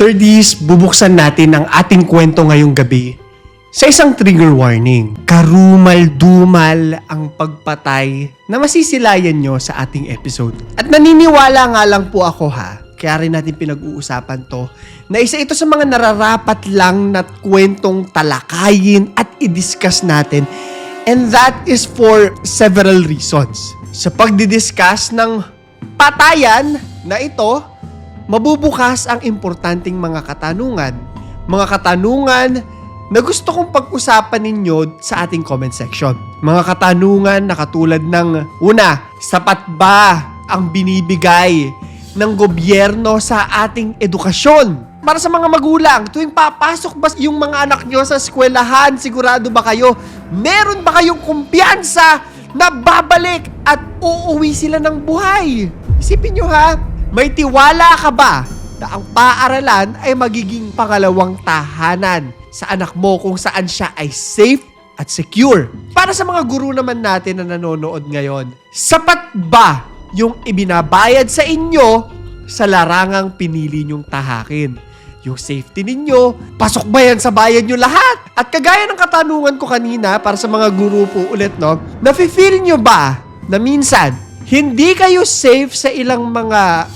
30s, bubuksan natin ang ating kwento ngayong gabi sa isang trigger warning. Karumal-dumal ang pagpatay na masisilayan nyo sa ating episode. At naniniwala nga lang po ako ha, kaya rin natin pinag-uusapan to, na isa ito sa mga nararapat lang na kwentong talakayin at i-discuss natin. And that is for several reasons. Sa pagdidiscuss ng patayan na ito, mabubukas ang importanteng mga katanungan. Mga katanungan na gusto kong pag-usapan ninyo sa ating comment section. Mga katanungan na katulad ng una, sapat ba ang binibigay ng gobyerno sa ating edukasyon? Para sa mga magulang, tuwing papasok ba yung mga anak nyo sa eskwelahan, sigurado ba kayo, meron ba kayong kumpiyansa na babalik at uuwi sila ng buhay? Isipin nyo ha, may tiwala ka ba na ang paaralan ay magiging pangalawang tahanan sa anak mo kung saan siya ay safe at secure? Para sa mga guru naman natin na nanonood ngayon, sapat ba yung ibinabayad sa inyo sa larangang pinili nyong tahakin? Yung safety ninyo, pasok ba yan sa bayan nyo lahat? At kagaya ng katanungan ko kanina para sa mga guru po ulit, no? Nafe-feel nyo ba na minsan, hindi kayo safe sa ilang mga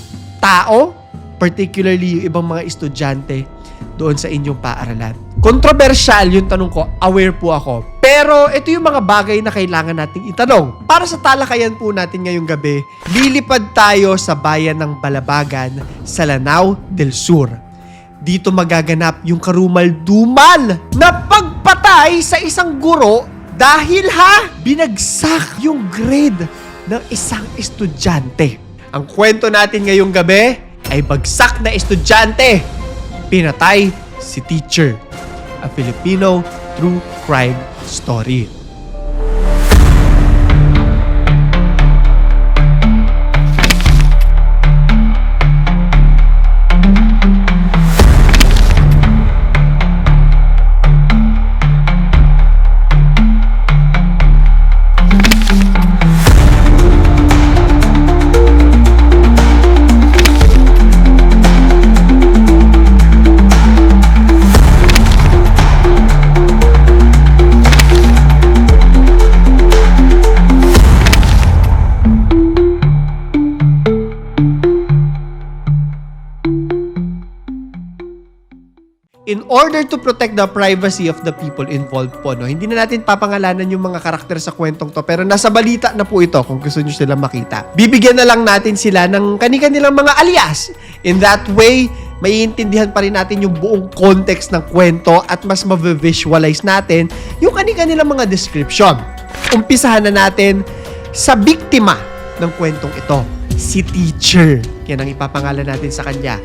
tao, particularly yung ibang mga estudyante doon sa inyong paaralan. Kontrobersyal yung tanong ko, aware po ako. Pero ito yung mga bagay na kailangan nating itanong. Para sa talakayan po natin ngayong gabi, lilipad tayo sa bayan ng Balabagan sa Lanao del Sur. Dito magaganap yung karumal-dumal na pagpatay sa isang guro dahil ha, binagsak yung grade ng isang estudyante. Ang kwento natin ngayong gabi ay bagsak na estudyante. Pinatay si teacher. A Filipino true crime story. Order to protect the privacy of the people involved po, no, hindi na natin papangalanan yung mga karakter sa kwentong to, pero nasa balita na po ito kung gusto nyo sila makita. Bibigyan na lang natin sila ng kani-kanilang mga alias. In that way, maiintindihan pa rin natin yung buong context ng kwento at mas ma-visualize natin yung kani-kanilang mga description. Umpisahan na natin sa biktima ng kwentong ito, si teacher. Yan ang ipapangalan natin sa kanya.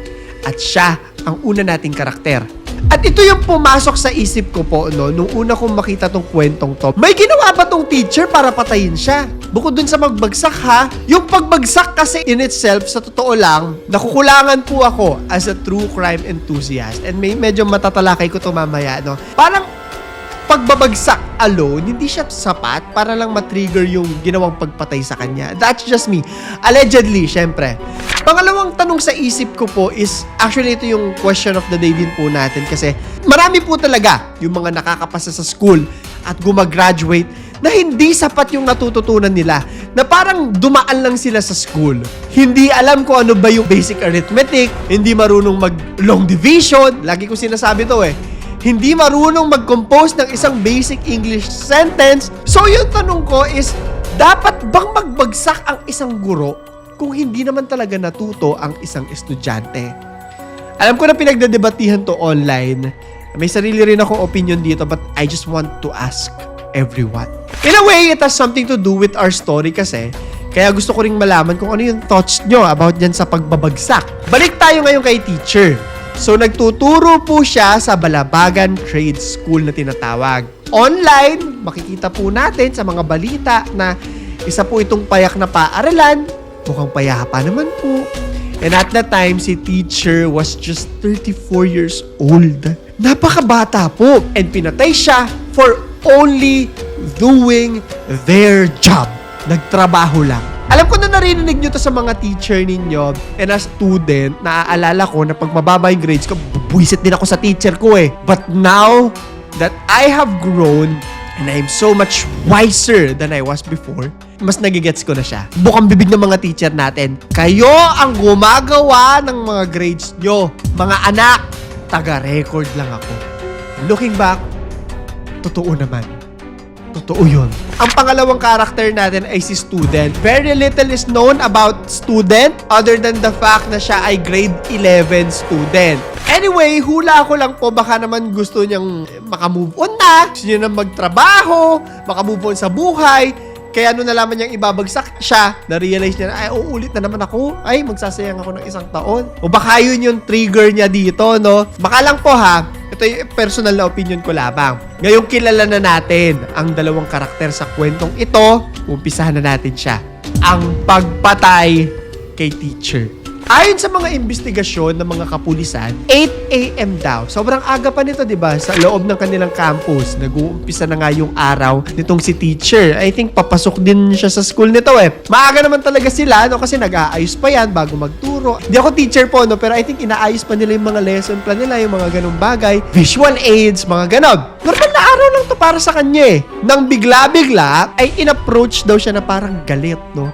At siya ang una nating karakter. At ito yung pumasok sa isip ko po, no, nung una kong makita tong kwentong to. May ginawa ba tong teacher para patayin siya? Bukod dun sa magbagsak ha, yung pagbagsak kasi in itself, sa totoo lang, nakukulangan po ako as a true crime enthusiast. And may medyo matatalakay ko to mamaya, no. Parang pagbabagsak alone, hindi siya sapat para lang matrigger yung ginawang pagpatay sa kanya. That's just me. Allegedly, syempre. Pangalawang tanong sa isip ko po is, actually ito yung question of the day din po natin kasi marami po talaga yung mga nakakapasa sa school at gumagraduate na hindi sapat yung natututunan nila na parang dumaan lang sila sa school. Hindi alam kung ano ba yung basic arithmetic, hindi marunong mag long division, lagi ko sinasabi to eh hindi marunong mag-compose ng isang basic English sentence. So yung tanong ko is, dapat bang magbagsak ang isang guro kung hindi naman talaga natuto ang isang estudyante? Alam ko na pinagdedebatihan to online. May sarili rin akong opinion dito but I just want to ask everyone. In a way, it has something to do with our story kasi kaya gusto ko ring malaman kung ano yung thoughts nyo about dyan sa pagbabagsak. Balik tayo ngayon kay teacher. So nagtuturo po siya sa Balabagan Trade School na tinatawag. Online, makikita po natin sa mga balita na isa po itong payak na paaralan. Mukhang payapa naman po. And at that time, si teacher was just 34 years old. Napakabata po. And pinatay siya for only doing their job. Nagtrabaho lang. Alam ko na narinig nyo to sa mga teacher ninyo and as student, naaalala ko na pag mababa yung grades ko, buwisit din ako sa teacher ko eh. But now that I have grown and I'm so much wiser than I was before, mas nagigets ko na siya. Bukang bibig ng mga teacher natin. Kayo ang gumagawa ng mga grades nyo. Mga anak, taga-record lang ako. Looking back, totoo naman. Totoo yun. Ang pangalawang karakter natin ay si Student. Very little is known about Student other than the fact na siya ay grade 11 student. Anyway, hula ko lang po baka naman gusto niyang makamove on na, gusto niya na magtrabaho, makamove on sa buhay, kaya nung nalaman niyang ibabagsak siya, na-realize niya na, ay, uulit na naman ako. Ay, magsasayang ako ng isang taon. O baka yun yung trigger niya dito, no? Baka lang po ha, ito yung personal na opinion ko lamang. Ngayong kilala na natin ang dalawang karakter sa kwentong ito, umpisahan na natin siya. Ang pagpatay kay teacher. Ayon sa mga investigasyon ng mga kapulisan, 8 a.m. daw. Sobrang aga pa nito, di ba? Sa loob ng kanilang campus. Nag-uumpisa na nga yung araw nitong si teacher. I think papasok din siya sa school nito eh. Maaga naman talaga sila, no? Kasi nag-aayos pa yan bago magturo. Di ako teacher po, no? Pero I think inaayos pa nila yung mga lesson plan nila, yung mga ganong bagay. Visual aids, mga ganon. Normal na araw lang to para sa kanya eh. Nang bigla-bigla, ay in-approach daw siya na parang galit, no?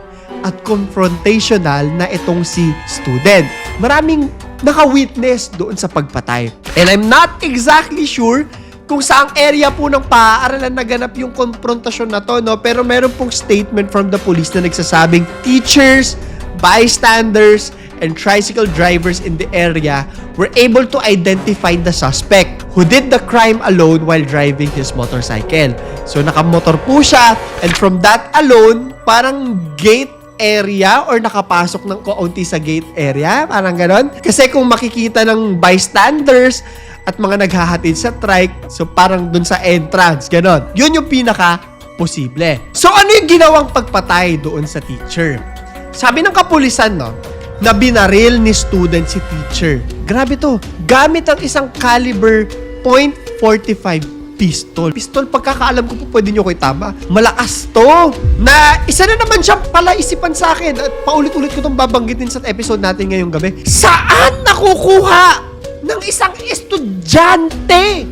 At confrontational na itong si student. Maraming naka-witness doon sa pagpatay. And I'm not exactly sure kung saang area po ng paaaralan naganap yung konfrontasyon na to, no? Pero meron pong statement from the police na nagsasabing teachers, bystanders, and tricycle drivers in the area were able to identify the suspect who did the crime alone while driving his motorcycle. So nakamotor po siya and from that alone, parang gate area or nakapasok ng kaunti sa gate area, parang ganon. Kasi kung makikita ng bystanders at mga naghahatid sa trike, so parang dun sa entrance, ganon. Yun yung pinaka posible. So ano yung ginawang pagpatay doon sa teacher? Sabi ng kapulisan, no, na binaril ni student si teacher. Grabe to. Gamit ang isang caliber .45 pistol. Pistol, pagkakaalam ko po, pwede nyo ko itama. Malakas to. Na isa na naman siya pala isipan sa akin. At paulit-ulit ko itong babanggitin sa episode natin ngayong gabi. Saan nakukuha ng isang estudyante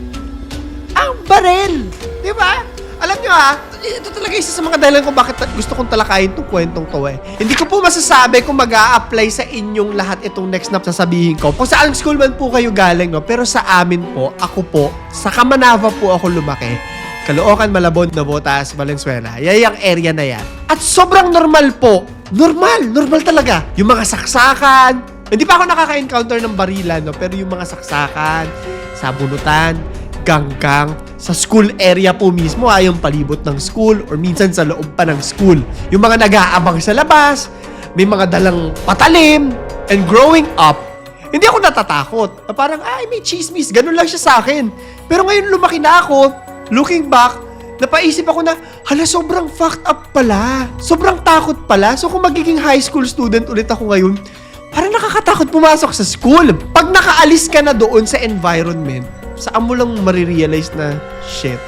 ang barel? Di ba? Alam nyo ha, ito talaga isa sa mga dahilan kung bakit gusto kong talakayin itong kwentong to eh. Hindi ko po masasabi kung mag apply sa inyong lahat itong next na sasabihin ko. Kung saan school man po kayo galing, no? Pero sa amin po, ako po, sa Kamanava po ako lumaki. Caloocan, Malabon, Navotas, Valenzuela. Yan yung area na yan. At sobrang normal po. Normal, normal talaga. Yung mga saksakan. Hindi pa ako nakaka-encounter ng barilan, no? Pero yung mga saksakan, sabunutan, ganggang, sa school area po mismo, ha, yung palibot ng school or minsan sa loob pa ng school. Yung mga nag-aabang sa labas, may mga dalang patalim, and growing up, hindi ako natatakot. Na parang, ay, may chismis. Ganun lang siya sa akin. Pero ngayon lumaki na ako, looking back, napaisip ako na, hala, sobrang fucked up pala. Sobrang takot pala. So kung magiging high school student ulit ako ngayon, parang nakakatakot pumasok sa school. Pag nakaalis ka na doon sa environment, saan mo lang marirealize na, shit,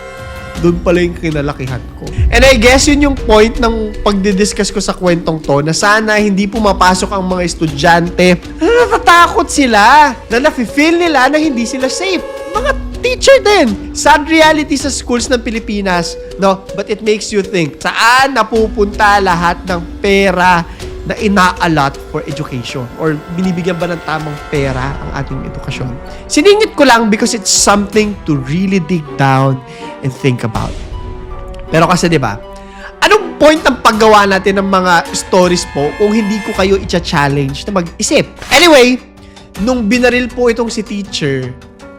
doon pala yung kinalakihan ko. And I guess yun yung point ng pagdidiscuss ko sa kwentong to na sana hindi pumapasok ang mga estudyante na natatakot sila, na nafe-feel nila na hindi sila safe. Mga teacher din. Sad reality sa schools ng Pilipinas, no? But it makes you think, saan napupunta lahat ng pera na ina-allot for education or binibigyan ba ng tamang pera ang ating edukasyon. Siningit ko lang because it's something to really dig down and think about. Pero kasi 'di ba? Anong point ng paggawa natin ng mga stories po kung hindi ko kayo i-challenge na mag-isip? Anyway, nung binaril po itong si teacher,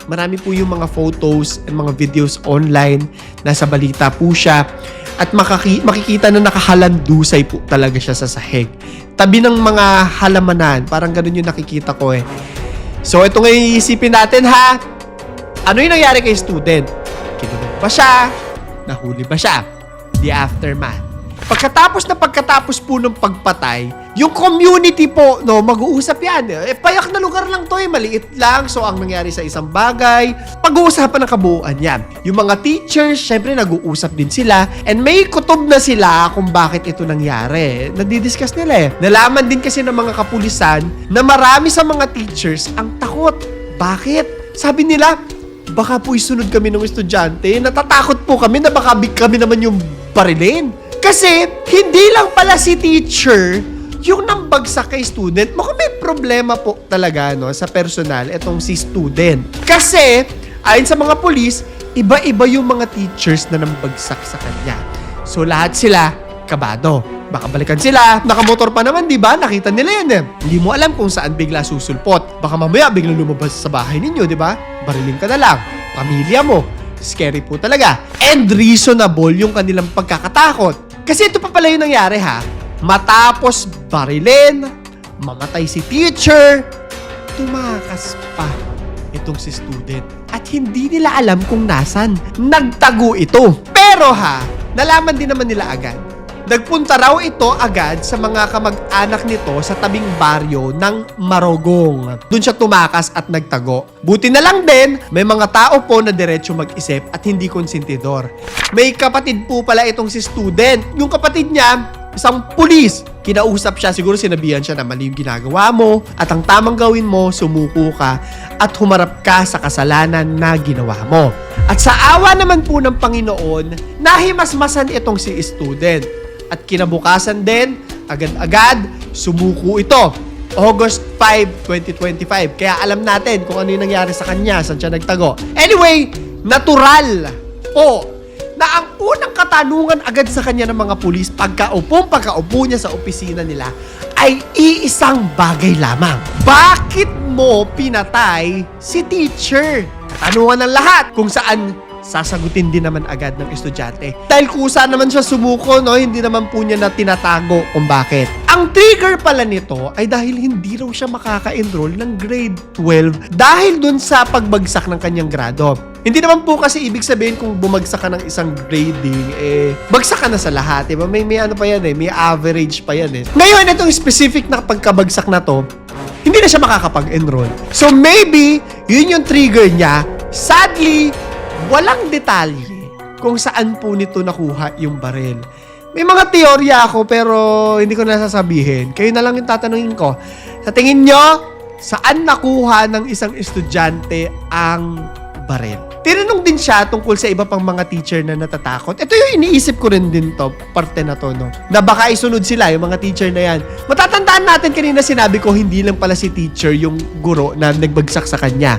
marami po yung mga photos and mga videos online. Nasa balita po siya. At makaki- makikita na nakahalandusay po talaga siya sa sahig. Tabi ng mga halamanan. Parang ganun yung nakikita ko eh. So, ito ngayon iisipin natin ha. Ano yung nangyari kay student? Kinulong ba siya? Nahuli ba siya? The aftermath. Pagkatapos na pagkatapos po ng pagpatay, Yung community po, no, mag-uusap yan. Eh, payak na lugar lang to eh, maliit lang. So, ang nangyari sa isang bagay, pag-uusapan ng kabuuan yan. Yung mga teachers, syempre nag-uusap din sila. And may kutob na sila kung bakit ito nangyari. Nadidiscuss nila eh. Nalaman din kasi ng mga kapulisan na marami sa mga teachers ang takot. Bakit? Sabi nila, baka po isunod kami ng estudyante. Natatakot po kami na baka big kami naman yung barilin. Kasi, hindi lang pala si teacher yung nambagsak kay student. Mukhang may problema po talaga no, sa personal itong si student. Kasi, ayon sa mga polis, iba-iba yung mga teachers na nambagsak sa kanya. So, lahat sila kabado. Baka balikan sila. Nakamotor pa naman, di ba? Nakita nila yan eh. Hindi mo alam kung saan bigla susulpot. Baka mamaya biglang lumabas sa bahay ninyo, di ba? Barilin ka na lang. Pamilya mo. Scary po talaga. And reasonable yung kanilang pagkakatakot. Kasi ito pa pala yung nangyari ha. Matapos barilin, mamatay si teacher, tumakas pa itong si student. At hindi nila alam kung nasan. Nagtago ito. Pero ha, nalaman din naman nila agad. Nagpunta raw ito agad sa mga kamag-anak nito sa tabing baryo ng Marogong. Doon siya tumakas at nagtago. Buti na lang din, may mga tao po na diretso mag-isip at hindi konsentidor. May kapatid po pala itong si student. Yung kapatid niya, isang pulis. Kinausap siya, siguro sinabihan siya na mali yung ginagawa mo at ang tamang gawin mo, sumuko ka at humarap ka sa kasalanan na ginawa mo. At sa awa naman po ng Panginoon, nahimasmasan itong si student. At kinabukasan din, agad-agad, sumuko ito. August 5, 2025. Kaya alam natin kung ano yung nangyari sa kanya, saan siya nagtago. Anyway, natural po na ang unang katanungan agad sa kanya ng mga pulis pagkaupo, pagkaupo niya sa opisina nila ay iisang bagay lamang. Bakit mo pinatay si teacher? Katanungan ng lahat kung saan sasagutin din naman agad ng estudyante. Dahil kusa naman siya sumuko, no? hindi naman po niya na tinatago kung bakit. Ang trigger pala nito ay dahil hindi raw siya makaka-enroll ng grade 12 dahil dun sa pagbagsak ng kanyang grado. Hindi naman po kasi ibig sabihin kung bumagsak ka ng isang grading, eh, bagsak ka na sa lahat. Diba? May, may ano pa yan eh, may average pa yan eh. Ngayon, itong specific na pagkabagsak na to, hindi na siya makakapag-enroll. So maybe, yun yung trigger niya. Sadly, walang detalye kung saan po nito nakuha yung baril. May mga teorya ako pero hindi ko nasasabihin. Kayo na lang yung tatanungin ko. Sa tingin nyo, saan nakuha ng isang estudyante ang baril? Tinanong din siya tungkol sa iba pang mga teacher na natatakot. Ito yung iniisip ko rin din to, parte na to, no? Na baka isunod sila, yung mga teacher na yan. Matatandaan natin kanina sinabi ko, hindi lang pala si teacher yung guro na nagbagsak sa kanya.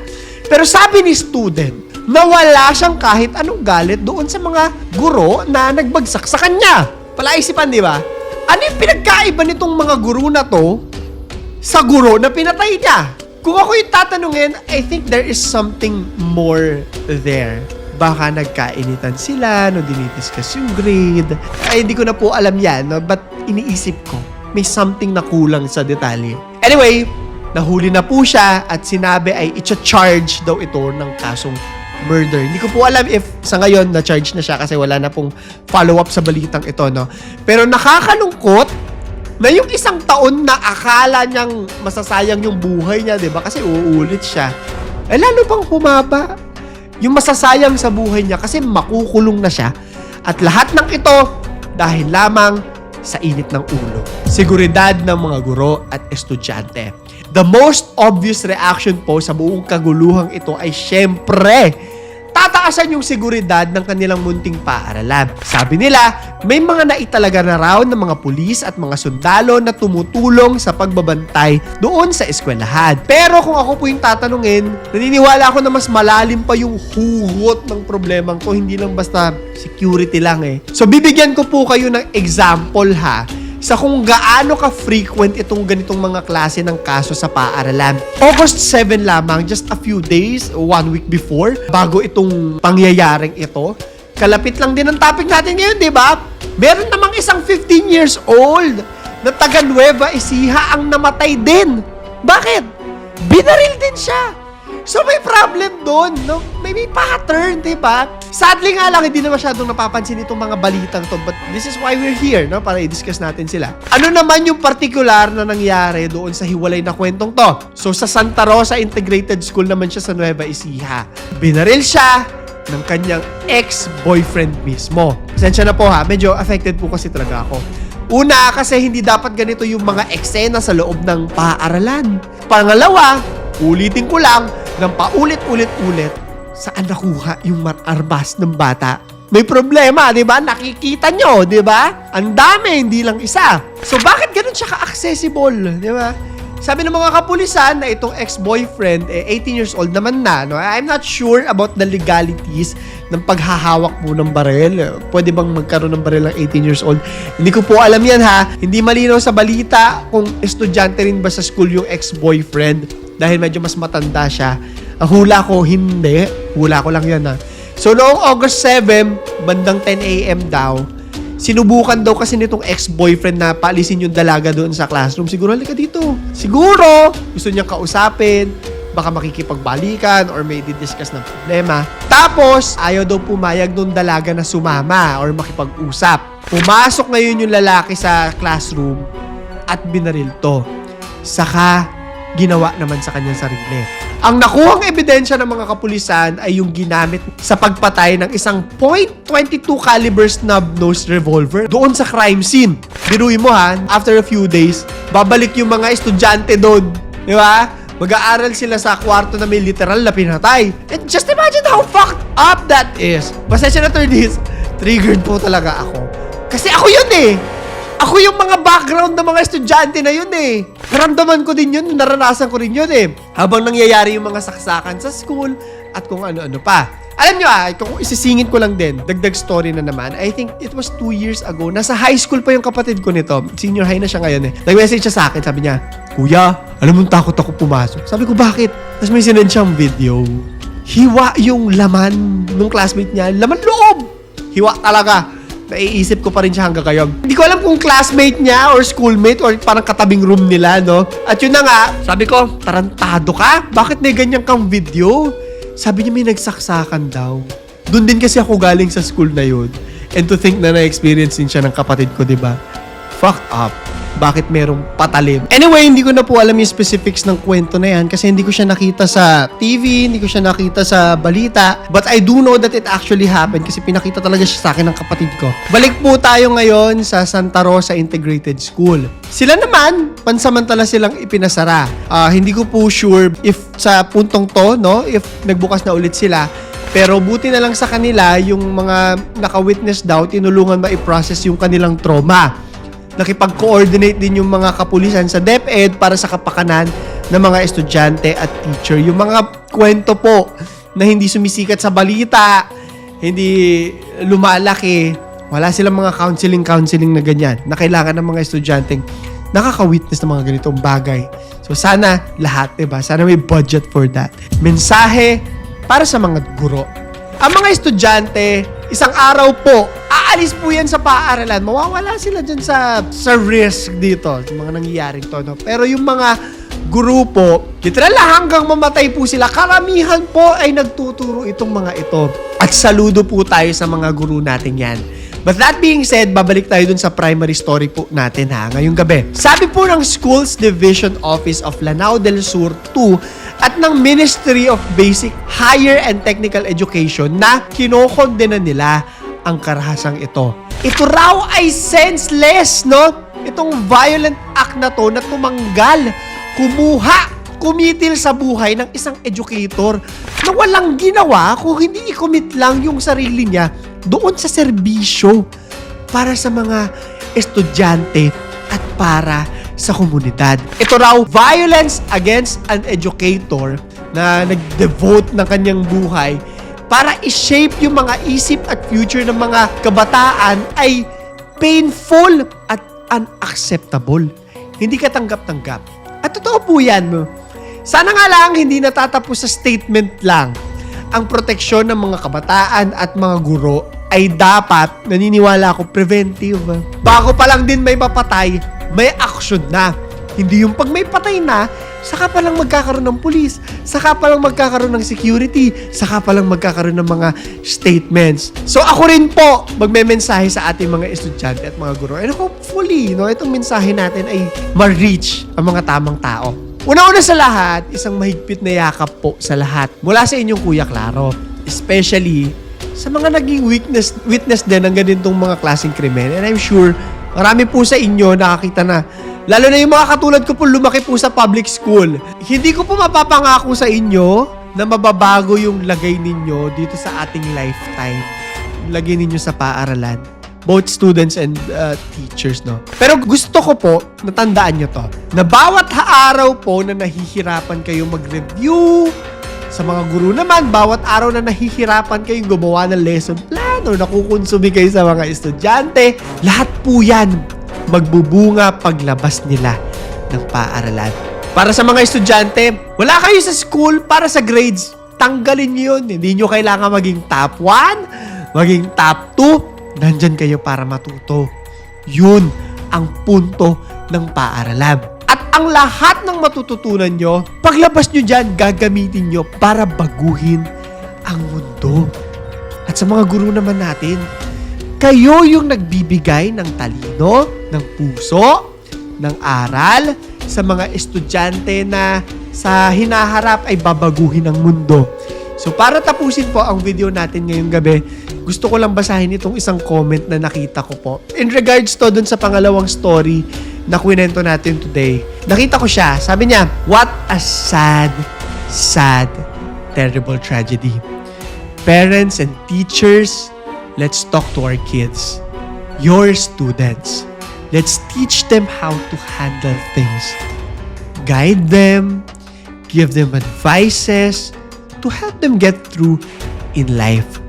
Pero sabi ni student, na wala siyang kahit anong galit doon sa mga guro na nagbagsak sa kanya. Palaisipan, di ba? Ano yung pinagkaiba nitong mga guro na to sa guro na pinatay niya? Kung ako yung tatanungin, I think there is something more there. Baka nagkainitan sila, no, dinidiscuss yung grade. Ay, hindi ko na po alam yan, no, but iniisip ko, may something na kulang sa detalye. Anyway, nahuli na po siya at sinabi ay itcha-charge daw ito ng kasong murder. Hindi ko po alam if sa ngayon na-charge na siya kasi wala na pong follow-up sa balitang ito, no? Pero nakakalungkot na yung isang taon na akala niyang masasayang yung buhay niya, 'di ba? Kasi uulit siya. Eh lalo pang humaba yung masasayang sa buhay niya kasi makukulong na siya. At lahat ng ito dahil lamang sa init ng ulo. Seguridad ng mga guro at estudyante. The most obvious reaction po sa buong kaguluhang ito ay syempre tataasan yung seguridad ng kanilang munting paaralan. Sabi nila, may mga naitalaga na raw ng mga pulis at mga sundalo na tumutulong sa pagbabantay doon sa eskwelahan. Pero kung ako po yung tatanungin, naniniwala ako na mas malalim pa yung hugot ng problemang ko, hindi lang basta security lang eh. So bibigyan ko po kayo ng example ha sa kung gaano ka-frequent itong ganitong mga klase ng kaso sa paaralan. August 7 lamang, just a few days, one week before, bago itong pangyayaring ito, kalapit lang din ang topic natin ngayon, di ba? Meron namang isang 15 years old na taga Nueva Ecija ang namatay din. Bakit? Binaril din siya. So may problem doon, no? May, may pattern, di ba? Sadly nga lang, hindi na masyadong napapansin itong mga balitang to. But this is why we're here, no? Para i-discuss natin sila. Ano naman yung particular na nangyari doon sa hiwalay na kwentong to? So, sa Santa Rosa Integrated School naman siya sa Nueva Ecija. Binaril siya ng kanyang ex-boyfriend mismo. Pasensya na po ha, medyo affected po kasi talaga ako. Una, kasi hindi dapat ganito yung mga eksena sa loob ng paaralan. Pangalawa, ulitin ko lang, ng paulit-ulit-ulit, saan nakuha yung mararbas ng bata? May problema, di ba? Nakikita nyo, di ba? Ang dami, hindi lang isa. So, bakit ganun siya ka-accessible, di ba? Sabi ng mga kapulisan na itong ex-boyfriend, eh, 18 years old naman na. No? I'm not sure about the legalities ng paghahawak po ng baril. Pwede bang magkaroon ng baril ng 18 years old? Hindi ko po alam yan ha. Hindi malinaw sa balita kung estudyante rin ba sa school yung ex-boyfriend dahil medyo mas matanda siya. Ang hula ko, hindi. Hula ko lang yan ha. So noong August 7, bandang 10 a.m. daw, sinubukan daw kasi nitong ex-boyfriend na paalisin yung dalaga doon sa classroom. Siguro, halika dito. Siguro, gusto niyang kausapin, baka makikipagbalikan or may didiscuss ng problema. Tapos, ayaw daw pumayag nung dalaga na sumama or makipag-usap. Pumasok ngayon yung lalaki sa classroom at binaril to. Saka, ginawa naman sa kanyang sarili. Ang nakuhang ebidensya ng mga kapulisan ay yung ginamit sa pagpatay ng isang .22 caliber snub-nosed revolver doon sa crime scene. Biruin mo ha, after a few days, babalik yung mga estudyante doon. Di ba? Mag-aaral sila sa kwarto na may literal na pinatay. And just imagine how fucked up that is. Pasensya na third is, triggered po talaga ako. Kasi ako yun eh. Ako yung mga background ng mga estudyante na yun eh. Naramdaman ko din yun, naranasan ko rin yun eh. Habang nangyayari yung mga saksakan sa school at kung ano-ano pa. Alam nyo ah, kung isisingit ko lang din, dagdag story na naman, I think it was two years ago, nasa high school pa yung kapatid ko nito. Senior high na siya ngayon eh. Nag-message siya sa akin, sabi niya, Kuya, alam mo takot ako pumasok. Sabi ko, bakit? Tapos may sinend siyang video. Hiwa yung laman ng classmate niya. Laman loob! Hiwa talaga naiisip ko pa rin siya hanggang ngayon. Hindi ko alam kung classmate niya or schoolmate or parang katabing room nila, no? At yun na nga, sabi ko, tarantado ka? Bakit may ganyan kang video? Sabi niya may nagsaksakan daw. Doon din kasi ako galing sa school na yun. And to think na na-experience din siya ng kapatid ko, di ba? Fucked up. Bakit merong patalim? Anyway, hindi ko na po alam yung specifics ng kwento na yan kasi hindi ko siya nakita sa TV, hindi ko siya nakita sa balita. But I do know that it actually happened kasi pinakita talaga siya sa akin ng kapatid ko. Balik po tayo ngayon sa Santa Rosa Integrated School. Sila naman, pansamantala silang ipinasara. Ah, hindi ko po sure if sa puntong to, no, if nagbukas na ulit sila, pero buti na lang sa kanila, yung mga naka-witness daw, tinulungan ma-process yung kanilang trauma nakipag-coordinate din yung mga kapulisan sa DepEd para sa kapakanan ng mga estudyante at teacher. Yung mga kwento po na hindi sumisikat sa balita, hindi lumalaki, wala silang mga counseling-counseling na ganyan na kailangan ng mga estudyanteng nakaka-witness ng mga ganitong bagay. So sana lahat, 'di ba? Sana may budget for that. Mensahe para sa mga guro. Ang mga estudyante, isang araw po, aalis po yan sa paaralan. Mawawala sila dyan sa, sa risk dito, sa mga nangyayaring to. No? Pero yung mga guru po, literal na hanggang mamatay po sila, karamihan po ay nagtuturo itong mga ito. At saludo po tayo sa mga guru natin yan. But that being said, babalik tayo dun sa primary story po natin ha, ngayong gabi. Sabi po ng Schools Division Office of Lanao del Sur 2 at ng Ministry of Basic, Higher and Technical Education na kinokondena nila ang karahasang ito. Ito raw ay senseless, no? Itong violent act na to na tumanggal, kumuha, kumitil sa buhay ng isang educator na walang ginawa kung hindi i-commit lang yung sarili niya doon sa serbisyo para sa mga estudyante at para sa komunidad. Ito raw, violence against an educator na nag-devote ng kanyang buhay para i-shape yung mga isip at future ng mga kabataan ay painful at unacceptable. Hindi ka tanggap-tanggap. At totoo po yan. Sana nga lang hindi natatapos sa statement lang. Ang proteksyon ng mga kabataan at mga guro ay dapat, naniniwala ako, preventive. Bago pa lang din may mapatay, may action na. Hindi yung pag may patay na, saka pa lang magkakaroon ng police, saka pa lang magkakaroon ng security, saka pa lang magkakaroon ng mga statements. So ako rin po magme-mensahe sa ating mga estudyante at mga guro. And hopefully, no, itong mensahe natin ay ma-reach ang mga tamang tao. Una-una sa lahat, isang mahigpit na yakap po sa lahat mula sa inyong Kuya Claro. Especially sa mga naging witness, witness din ng ganitong mga klaseng krimen. And I'm sure, marami po sa inyo nakakita na, lalo na yung mga katulad ko po lumaki po sa public school. Hindi ko po mapapangako sa inyo na mababago yung lagay ninyo dito sa ating lifetime. Lagay ninyo sa paaralan. Both students and uh, teachers, no? Pero gusto ko po, natandaan nyo to, na bawat araw po na nahihirapan kayo mag-review, sa mga guru naman, bawat araw na nahihirapan kayong gumawa ng lesson plan or nakukonsumi kayo sa mga estudyante, lahat po yan magbubunga paglabas nila ng paaralan. Para sa mga estudyante, wala kayo sa school para sa grades. Tanggalin nyo yun. Hindi nyo kailangan maging top 1, maging top 2. Nandyan kayo para matuto. Yun ang punto ng paaralan. At ang lahat ng matututunan nyo, paglabas nyo dyan, gagamitin nyo para baguhin ang mundo. At sa mga guru naman natin, kayo yung nagbibigay ng talino, ng puso, ng aral sa mga estudyante na sa hinaharap ay babaguhin ang mundo. So para tapusin po ang video natin ngayong gabi, gusto ko lang basahin itong isang comment na nakita ko po. In regards to dun sa pangalawang story na kwento natin today, nakita ko siya. Sabi niya, what a sad, sad, terrible tragedy. Parents and teachers, let's talk to our kids. Your students. Let's teach them how to handle things. Guide them, give them advices to help them get through in life.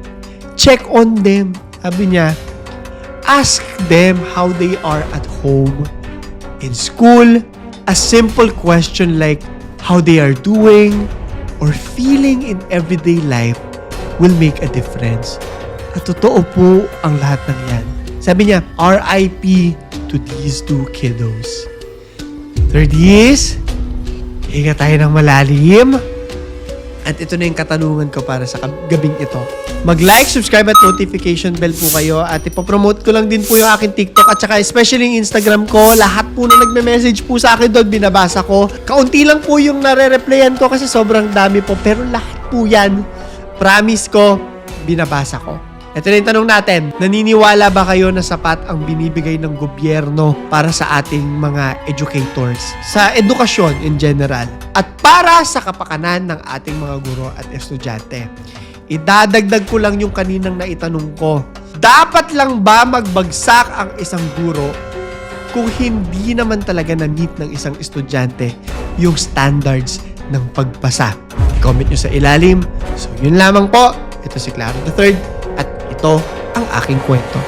Check on them. Sabi niya, ask them how they are at home. In school, a simple question like how they are doing or feeling in everyday life will make a difference. At totoo po ang lahat ng yan. Sabi niya, RIP to these two kiddos. Third is, higa tayo ng malalim. At ito na yung katanungan ko para sa gabing ito. Mag-like, subscribe at notification bell po kayo. At ipopromote ko lang din po yung aking TikTok at saka especially yung Instagram ko. Lahat po na nagme-message po sa akin doon, binabasa ko. Kaunti lang po yung nare-replyan ko kasi sobrang dami po. Pero lahat po yan, promise ko, binabasa ko. Ito na yung tanong natin. Naniniwala ba kayo na sapat ang binibigay ng gobyerno para sa ating mga educators? Sa edukasyon in general. At para sa kapakanan ng ating mga guro at estudyante. Idadagdag ko lang yung kaninang naitanong ko. Dapat lang ba magbagsak ang isang guro kung hindi naman talaga na-meet ng isang estudyante yung standards ng pagpasa? Comment nyo sa ilalim. So, yun lamang po. Ito si Claro III ito ang aking kwento.